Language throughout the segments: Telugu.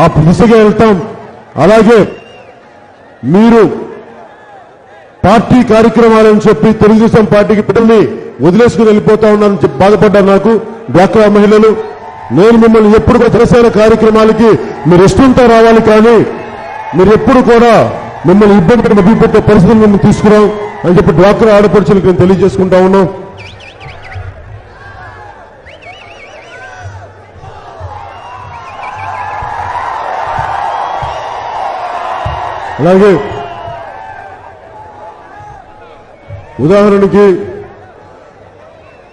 ఆ దిశగా వెళ్తాం. అలాగే మీరు పార్టీ కార్యక్రమాలని చెప్పి తెలుగుదేశం పార్టీకి పిల్లల్ని వదిలేసుకుని వెళ్ళిపోతా ఉన్నారని చెప్పి బాధపడ్డారు నాకు డ్వాక్రా మహిళలు. నేను మిమ్మల్ని ఎప్పుడు కూడా జనసేన కార్యక్రమాలకి మీరు ఇష్టంతో రావాలి కానీ మీరు ఎప్పుడు కూడా మిమ్మల్ని ఇబ్బంది పెట్టి మభ్యపెట్టే పరిస్థితులు మేము తీసుకురాం అని చెప్పి డ్వాక్రా ఆడపడుచులకు నేను తెలియజేసుకుంటా ఉన్నాం. అలాగే ఉదాహరణకి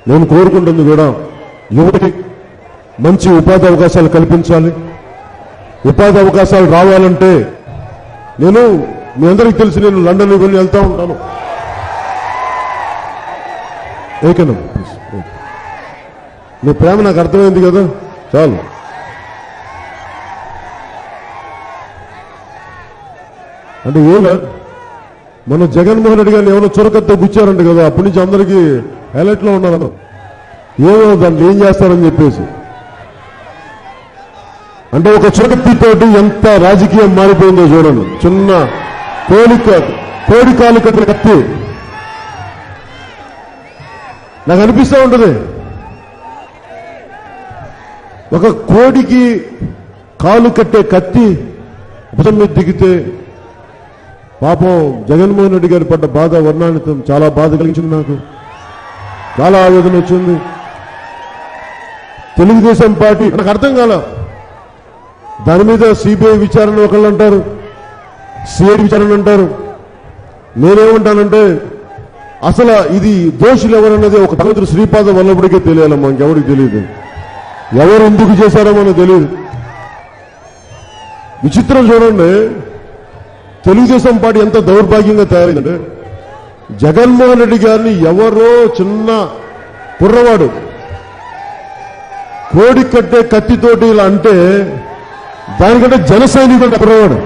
నేను కోరుకుంటుంది కూడా యువతకి మంచి ఉపాధి అవకాశాలు కల్పించాలి. ఉపాధి అవకాశాలు రావాలంటే నేను మీ అందరికీ తెలిసి నేను లండన్ ఇవన్నీ వెళ్తా ఉంటాను. ఏకనం ప్లీజ్ నీ ప్రేమ నాకు అర్థమైంది కదా? చాలు. అంటే ఏలా మన జగన్మోహన్ రెడ్డి గారిని ఎవరో చురకత్తో గుచ్చారంట కదా అప్పటి నుంచి అందరికీ అలర్ట్లో లో ఉన్నారు ఏమో దాన్ని ఏం చేస్తారని చెప్పేసి. అంటే ఒక చురకత్తితోటి ఎంత రాజకీయం మారిపోయిందో చూడండి. చిన్న కోలిక కోడి కాలు కట్టిన కత్తి. నాకు అనిపిస్తూ ఉంటుంది. ఒక కోడికి కాలు కట్టే కత్తి భుజం దిగితే పాపం జగన్మోహన్ రెడ్డి గారి పడ్డ బాధ వర్ణానితం చాలా బాధ కలిగించింది నాకు. చాలా ఆవేదన వచ్చింది. తెలుగుదేశం పార్టీ నాకు అర్థం కాల. దాని మీద సిబిఐ విచారణ ఒకళ్ళు అంటారు సిఐడి విచారణ అంటారు. నేనేమంటానంటే అసలు ఇది దోషులు ఎవరన్నది ఒక భగవంతుడు శ్రీపాద వల్లప్పటికే తెలియాలమ్మా ఇంకెవరికి తెలియదు. ఎవరు ఎందుకు చేశారో మనకు తెలియదు. విచిత్రం చూడండి. తెలుగుదేశం పార్టీ ఎంత దౌర్భాగ్యంగా తయారైందంటే జగన్మోహన్ రెడ్డి గారిని ఎవరో చిన్న కుర్రవాడు కోడి కట్టే కత్తితోటి ఇలా అంటే దానికంటే జన సైనికుడు కుర్రవాడు.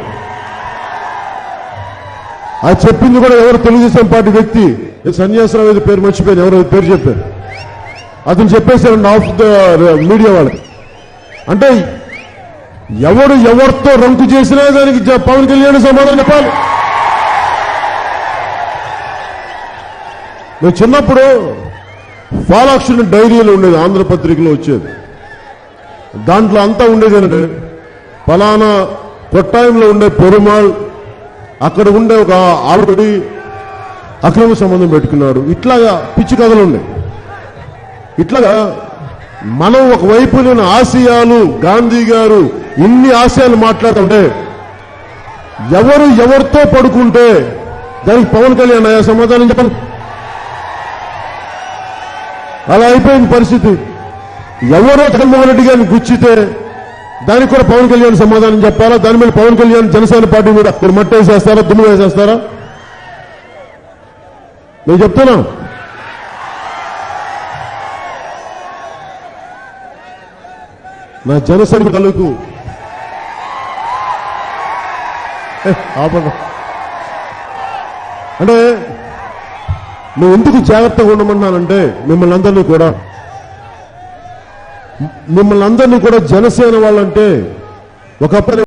ఆ చెప్పింది కూడా ఎవరు? తెలుగుదేశం పార్టీ వ్యక్తి. సన్యాసరావు ఏదో పేరు మర్చిపోయాను ఎవరో పేరు చెప్పారు. అతను చెప్పేశారు ఆఫ్ ద మీడియా వాళ్ళకి. అంటే ఎవడు ఎవరితో రంకు చేసినా దానికి పవన్ కళ్యాణ్ సమాధానం చెప్పాలి. నువ్వు చిన్నప్పుడు ఫాలాక్షన్ డైరీలో ఉండేది ఆంధ్రపత్రికలో వచ్చేది. దాంట్లో అంతా ఉండేది ఏంటంటే ఫలానా కొట్టాయంలో ఉండే పెరుమాళ్ అక్కడ ఉండే ఒక ఆల్రెడీ అక్రమ సంబంధం పెట్టుకున్నాడు. ఇట్లాగా పిచ్చి కథలు ఉన్నాయి. ఇట్లాగా మనం ఒకవైపు నేను ఆశయాలు గాంధీ గారు ఇన్ని ఆశయాలు మాట్లాడుతుంటే ఎవరు ఎవరితో పడుకుంటే దానికి పవన్ కళ్యాణ్ అయ్యా సమాధానం చెప్పండి అలా అయిపోయింది పరిస్థితి. ఎవరో జగన్మోహన్ రెడ్డి గారిని గుచ్చితే దానికి కూడా పవన్ కళ్యాణ్ సమాధానం చెప్పాలా? దాని మీద పవన్ కళ్యాణ్ జనసేన పార్టీ మీద మీరు మట్టి వేసేస్తారా దుమ్ము వేసేస్తారా? నేను చెప్తున్నా. నా జనసేన కలుగు అంటే నువ్వు ఎందుకు జాగ్రత్తగా ఉండమన్నానంటే మిమ్మల్ని అందరినీ కూడా మిమ్మల్ని అందరినీ కూడా జనసేన వాళ్ళంటే ఒకప్పుడు